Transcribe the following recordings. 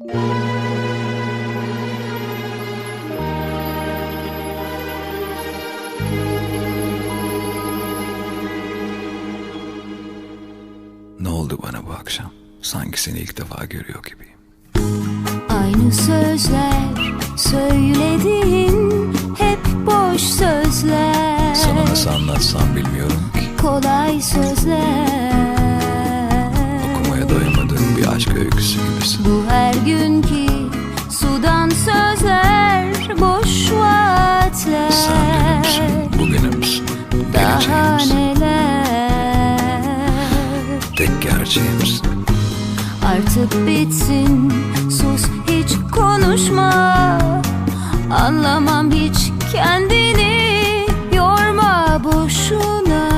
Ne oldu bana bu akşam? Sanki seni ilk defa görüyor gibiyim. Aynı sözler söylediğin hep boş sözler Sana nasıl anlatsam bilmiyorum ki. Kolay sözler Okumaya doyamadığım bir aşk öyküsü gibisin. Neler Tek gerçeğimsin. Artık bitsin. Sus hiç konuşma. Anlamam hiç kendini. Yorma boşuna.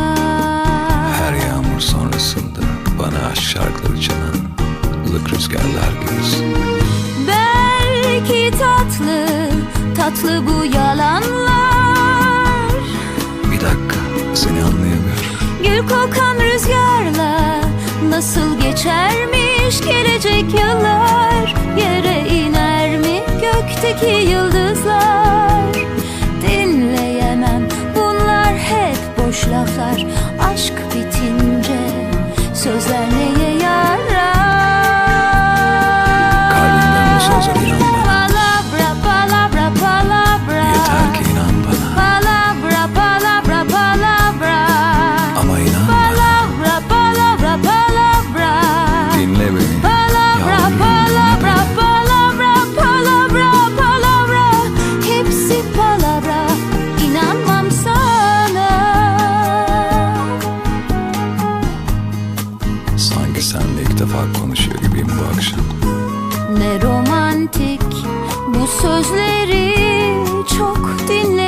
Her yağmur sonrasında bana aşk şarkıları çalan ılık rüzgarlar gibisin. Belki tatlı tatlı bu yalanlar kokan rüzgarla nasıl geçermiş gelecek yıllar? Yere iner mi gökteki yıldızlar? Dinleyemem bunlar hep boş laflar. Aşk bitince sözler neye yarar bu akşam. Ne romantik bu sözleri çok dinledim.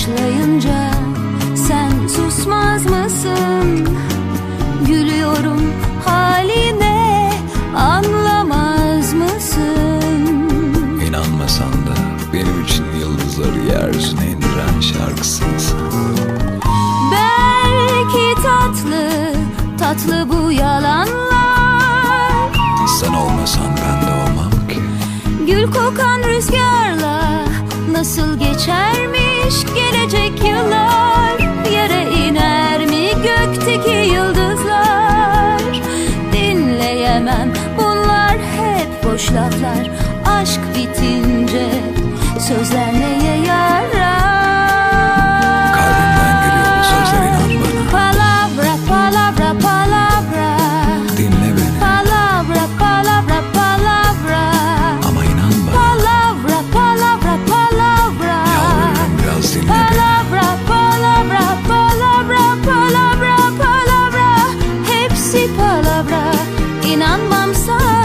Başlayınca sen susmaz mısın? Gülüyorum haline anlamaz mısın? İnanmasan da benim için yıldızları yeryüzüne indiren şarkısın sen. Belki tatlı, tatlı bu yalanlar Sen olmasan ben de olmam ki. Gül kokan rüzgarla Nasıl geçermiş gelecek yıllar? Yere iner mi gökteki yıldızlar? Dinleyemem bunlar hep boş laflar. Aşk bir palabra inanmam sana.